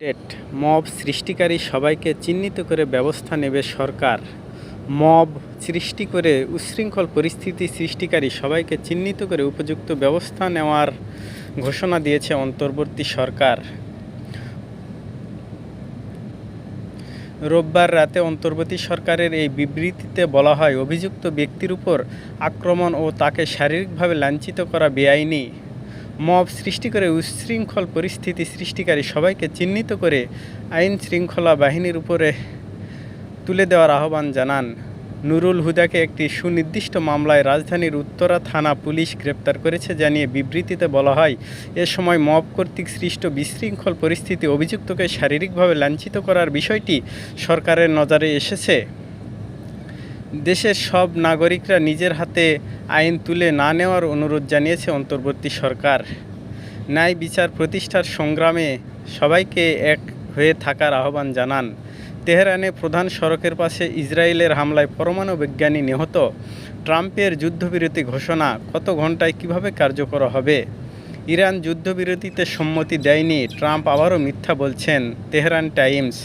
TET mob সৃষ্টিকারী সবাইকে চিহ্নিত করে ব্যবস্থা নেবে সরকার। মব সৃষ্টি করে উচ্ছৃঙ্খল পরিস্থিতি সৃষ্টিকারী সবাইকে চিহ্নিত করে উপযুক্ত ব্যবস্থা নেওয়ার ঘোষণা দিয়েছে অন্তর্বর্তী সরকার। রোববার রাতে অন্তর্বর্তী সরকারের এই বিবৃতিতে বলা হয়, অভিযুক্ত ব্যক্তির উপর আক্রমণ ও তাকে শারীরিকভাবে লাঞ্ছিত করা বেআইনি। মব সৃষ্টি করে উচ্ছৃঙ্খল পরিস্থিতি সৃষ্টিকারী সবাইকে চিহ্নিত করে আইন শৃঙ্খলা বাহিনীর উপরে তুলে দেওয়ার আহ্বান জানান। নুরুল হুদাকে একটি সুনির্দিষ্ট মামলায় রাজধানীর উত্তরা থানা পুলিশ গ্রেপ্তার করেছে জানিয়ে বিবৃতিতে বলা হয়, এ সময় মব কর্তৃক সৃষ্ট বিশৃঙ্খল পরিস্থিতি অভিযুক্তকে শারীরিকভাবে লাঞ্ছিত করার বিষয়টি সরকারের নজরে এসেছে। দেশের সব নাগরিকরা নিজের হাতে আইন তুলে না নেওয়ার অনুরোধ জানিয়েছে অন্তর্বর্তী সরকার। ন্যায় বিচার প্রতিষ্ঠার সংগ্রামে সবাইকে এক হয়ে থাকার আহ্বান জানান। তেহরানে প্রধান সড়কের পাশে ইসরায়েলের হামলায় পরমাণু বিজ্ঞানী নিহত। ট্রাম্পের যুদ্ধবিরতি ঘোষণা, কত ঘন্টায় কীভাবে কার্যকর হবে? ইরান যুদ্ধবিরতিতে সম্মতি দেয়নি, ট্রাম্প আবারও মিথ্যা বলছেন তেহরান টাইমস।